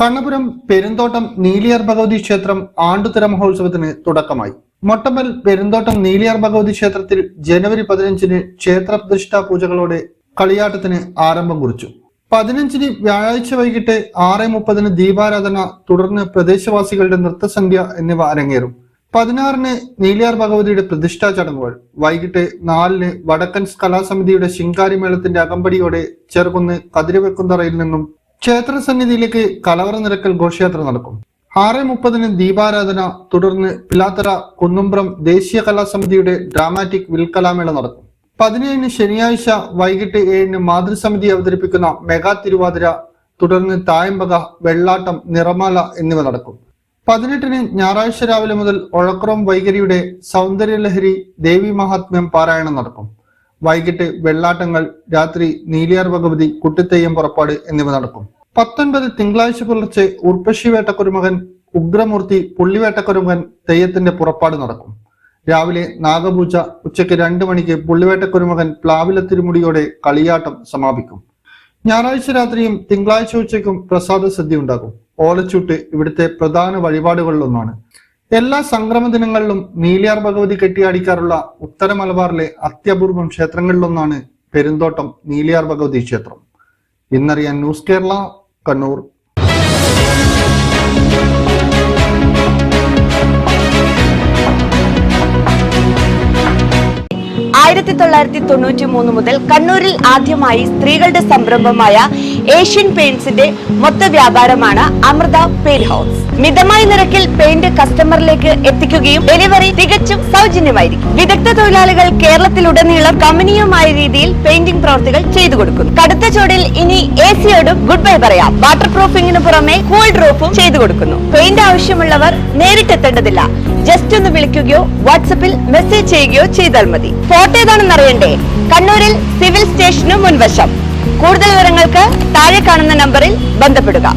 കണ്ണപുരം പെരുന്തോട്ടം നീലിയാർ ഭഗവതി ക്ഷേത്രം ആണ്ടുതര മഹോത്സവത്തിന് തുടക്കമായി. മൊട്ടമ്മൽ പെരുന്തോട്ടം നീലിയാർ ഭഗവതി ക്ഷേത്രത്തിൽ ജനുവരി പതിനഞ്ചിന് ക്ഷേത്ര പ്രതിഷ്ഠാ പൂജകളോടെ കളിയാട്ടത്തിന് ആരംഭം കുറിച്ചു. പതിനഞ്ചിന് വ്യാഴാഴ്ച വൈകിട്ട് ആറ് മുപ്പതിന് ദീപാരാധന തുടർന്ന് പ്രദേശവാസികളുടെ നൃത്തസന്ധ്യ എന്നിവ അരങ്ങേറും. പതിനാറിന് നീലിയാർ ഭഗവതിയുടെ പ്രതിഷ്ഠാ ചടങ്ങുകൾ വൈകിട്ട് നാലിന് വടക്കൻ കലാസമിതിയുടെ ശിങ്കാരിമേളത്തിന്റെ അകമ്പടിയോടെ ചെറുകുന്ന് കതിരവെക്കുന്തറയിൽ നിന്നും ക്ഷേത്ര സന്നിധിയിലേക്ക് കലവറ നിരക്കൽ ഘോഷയാത്ര നടക്കും. ആറ് മുപ്പതിന് ദീപാരാധന തുടർന്ന് പിലാത്തറ കുന്നുംപ്രം ദേശീയ കലാസമിതിയുടെ ഡ്രാമാറ്റിക് വിൽക്കലാമേള നടക്കും. പതിനേഴിന് ശനിയാഴ്ച വൈകിട്ട് ഏഴിന് മാതൃസമിതി അവതരിപ്പിക്കുന്ന മെഗാ തിരുവാതിര തുടർന്ന് തായമ്പക വെള്ളാട്ടം നിറമാല എന്നിവ നടക്കും. പതിനെട്ടിന് ഞായറാഴ്ച രാവിലെ മുതൽ ഒഴക്രം വൈകരിയുടെ സൗന്ദര്യലഹരി ദേവി മഹാത്മ്യം പാരായണം നടക്കും. വൈകിട്ട് വെള്ളാട്ടങ്ങൾ രാത്രി നീലിയാർ ഭഗവതി കുട്ടിത്തെയ്യം പുറപ്പാട് എന്നിവ നടക്കും. പത്തൊൻപത് തിങ്കളാഴ്ച പുലർച്ചെ ഉർപ്പശി വേട്ടക്കുരുമകൻ ഉഗ്രമൂർത്തി പുള്ളിവേട്ടക്കുരുമകൻ തെയ്യത്തിന്റെ പുറപ്പാട് നടക്കും. രാവിലെ നാഗപൂജ ഉച്ചയ്ക്ക് രണ്ടു മണിക്ക് പുള്ളിവേട്ടക്കുരുമകൻ പ്ലാവില തിരുമുടിയോടെ കളിയാട്ടം സമാപിക്കും. ഞായറാഴ്ച രാത്രിയും തിങ്കളാഴ്ച ഉച്ചയ്ക്കും പ്രസാദ സദ്യ ഉണ്ടാകും. ഓലച്ചൂട്ട് ഇവിടുത്തെ പ്രധാന വഴിപാടുകളിലൊന്നാണ്. എല്ലാ സംക്രമ ദിനങ്ങളിലും നീലിയാർ ഭഗവതി കെട്ടിയാടിക്കാറുള്ള ഉത്തര മലബാറിലെ അത്യപൂർവം ക്ഷേത്രങ്ങളിലൊന്നാണ് പെരുന്തോട്ടം നീലിയാർ ഭഗവതി ക്ഷേത്രം. ഇന്നറിയാൻ ന്യൂസ് കേരള കണ്ണൂർ. ആയിരത്തി തൊള്ളായിരത്തി തൊണ്ണൂറ്റി മൂന്ന് മുതൽ കണ്ണൂരിൽ ആദ്യമായി സ്ത്രീകളുടെ സംരംഭമായ ഏഷ്യൻ പെയിന്റ്സിന്റെ മൊത്ത വ്യാപാരമാണ് അമൃത പെയിന്റ് ഹൗസ്. മിതമായ നിരക്കിൽ പെയിന്റ് കസ്റ്റമറിലേക്ക് എത്തിക്കുകയും ഡെലിവറി തികച്ചും സൗജന്യമായിരിക്കും. വിദഗ്ധ തൊഴിലാളികൾ കേരളത്തിലുടനീളം കമനീയമായ രീതിയിൽ പെയിന്റിംഗ് പ്രവർത്തികൾ ചെയ്തു കൊടുക്കുന്നു. കടുത്ത ചൂടിൽ ഇനി എ സിയോടും ഗുഡ് ബൈ പറയാം. വാട്ടർ പ്രൂഫിംഗിന് പുറമെ കൂൾ ഡ്രോപ്പും ചെയ്തു കൊടുക്കുന്നു. പെയിന്റ് ആവശ്യമുള്ളവർ നേരിട്ടെത്തേണ്ടതില്ല. ജസ്റ്റ് ഒന്ന് വിളിക്കുകയോ വാട്സപ്പിൽ മെസ്സേജ് ചെയ്യുകയോ ചെയ്താൽ മതി. ഫോട്ടോ ഏതാണെന്ന് അറിയണ്ടേ? കണ്ണൂരിൽ സിവിൽ സ്റ്റേഷനു മുൻവശം. കൂടുതൽ വിവരങ്ങൾക്ക് താഴെ കാണുന്ന നമ്പറിൽ ബന്ധപ്പെടുക.